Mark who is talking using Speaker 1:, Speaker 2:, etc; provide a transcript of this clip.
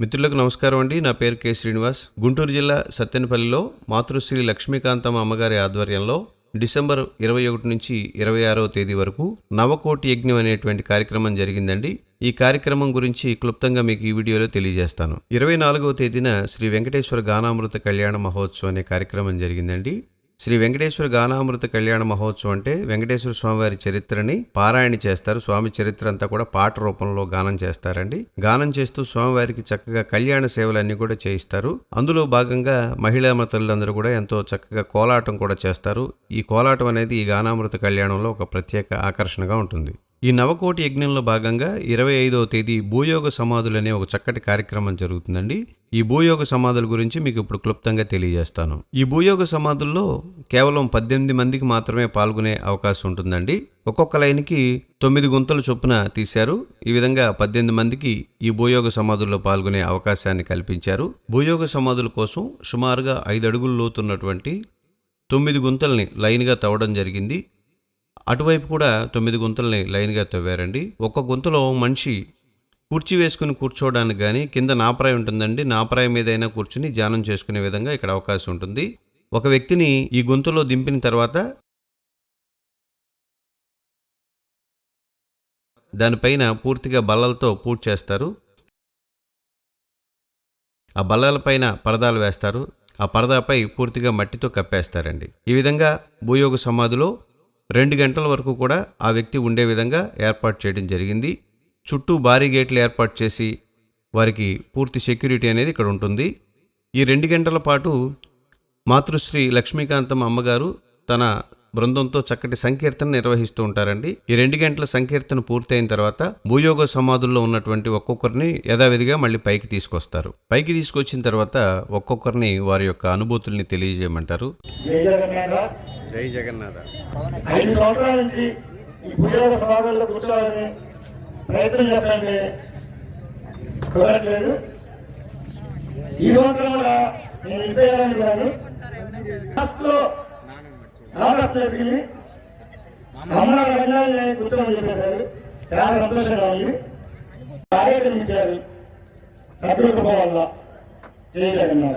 Speaker 1: మిత్రులకు నమస్కారం అండి. నా పేరు కె శ్రీనివాస్. గుంటూరు జిల్లా సత్తెనపల్లిలో మాతృశ్రీ లక్ష్మీకాంతమ్మ అమ్మగారి ఆధ్వర్యంలో డిసెంబర్ ఇరవై ఒకటి నుంచి ఇరవై ఆరవ తేదీ వరకు నవకోటి యజ్ఞం అనేటువంటి కార్యక్రమం జరిగిందండి. ఈ కార్యక్రమం గురించి క్లుప్తంగా మీకు ఈ వీడియోలో తెలియజేస్తాను. ఇరవై నాలుగవ తేదీన శ్రీ వెంకటేశ్వర గానామృత కళ్యాణ మహోత్సవం అనే కార్యక్రమం జరిగిందండి. శ్రీ వెంకటేశ్వర గానామృత కళ్యాణ మహోత్సవం అంటే వెంకటేశ్వర స్వామివారి చరిత్రని పారాయణ చేస్తారు. స్వామి చరిత్ర అంతా కూడా పాట రూపంలో గానం చేస్తారండి. గానం చేస్తూ స్వామివారికి చక్కగా కళ్యాణ సేవలన్నీ కూడా చేయిస్తారు. అందులో భాగంగా మహిళా తల్లులందరూ కూడా ఎంతో చక్కగా కోలాటం కూడా చేస్తారు. ఈ కోలాటం అనేది ఈ గానామృత కళ్యాణంలో ఒక ప్రత్యేక ఆకర్షణగా ఉంటుంది. ఈ నవకోటి యజ్ఞంలో భాగంగా ఇరవై ఐదవ తేదీ భూయోగ సమాధులు అనే ఒక చక్కటి కార్యక్రమం జరుగుతుందండి. ఈ భూయోగ సమాధుల గురించి మీకు ఇప్పుడు క్లుప్తంగా తెలియజేస్తాను. ఈ భూయోగ సమాధుల్లో కేవలం పద్దెనిమిది మందికి మాత్రమే పాల్గొనే అవకాశం ఉంటుందండి. ఒక్కొక్క లైన్కి తొమ్మిది గుంతలు చొప్పున తీశారు. ఈ విధంగా పద్దెనిమిది మందికి ఈ భూయోగ సమాధుల్లో పాల్గొనే అవకాశాన్ని కల్పించారు. భూయోగ సమాధుల కోసం సుమారుగా ఐదు అడుగులు లోతున్నటువంటి తొమ్మిది గుంతల్ని లైన్గా తవ్వడం జరిగింది. అటువైపు కూడా తొమ్మిది గుంతల్ని లైన్గా తవ్వారండి. ఒక్క గుంతలో మనిషి కుర్చీ వేసుకుని కూర్చోవడానికి కానీ కింద నాపరాయి ఉంటుందండి. నాపరాయి మీదైనా కూర్చుని ధ్యానం చేసుకునే విధంగా ఇక్కడ అవకాశం ఉంటుంది. ఒక వ్యక్తిని ఈ గొంతులో దింపిన తర్వాత దానిపైన పూర్తిగా బల్లలతో పూర్తి చేస్తారు. ఆ బల్లలపైన పరదాలు వేస్తారు. ఆ పరదాపై పూర్తిగా మట్టితో కప్పేస్తారండి. ఈ విధంగా భూయోగ సమాధిలో రెండు గంటల వరకు కూడా ఆ వ్యక్తి ఉండే విధంగా ఏర్పాటు చేయడం జరిగింది. చుట్టూ భారీ గేట్లు ఏర్పాటు చేసి వారికి పూర్తి సెక్యూరిటీ అనేది ఇక్కడ ఉంటుంది. ఈ రెండు గంటల పాటు మాతృశ్రీ లక్ష్మీకాంతం అమ్మగారు తన బృందంతో చక్కటి సంకీర్తన నిర్వహిస్తూ ఉంటారండి. ఈ రెండు గంటల సంకీర్తన పూర్తయిన తర్వాత భూయోగ సమాధుల్లో ఉన్నటువంటి ఒక్కొక్కరిని యథావిధిగా మళ్ళీ పైకి తీసుకొస్తారు. పైకి తీసుకొచ్చిన తర్వాత ఒక్కొక్కరిని వారి యొక్క అనుభూతుల్ని తెలియజేయమంటారు. జై జగన్నాథ.
Speaker 2: ఐదు సంవత్సరాల నుంచి ఈ భూయోగ సమాజంలో కూర్చోవాలని ప్రయత్నం చేస్తానంటే కుదరట్లేదు. ఈ సంవత్సరం కూడా నేను మిస్ అయ్యాను లో రామరత్న జరిగింది అమ్మగారు గంగాల్ని కూర్చోమని చెప్పేశారు. చాలా సంతోషంగా ఉంది. కార్యక్రమం ఇచ్చారు. సద్రూపం వల్ల జయ జగన్నాథ్.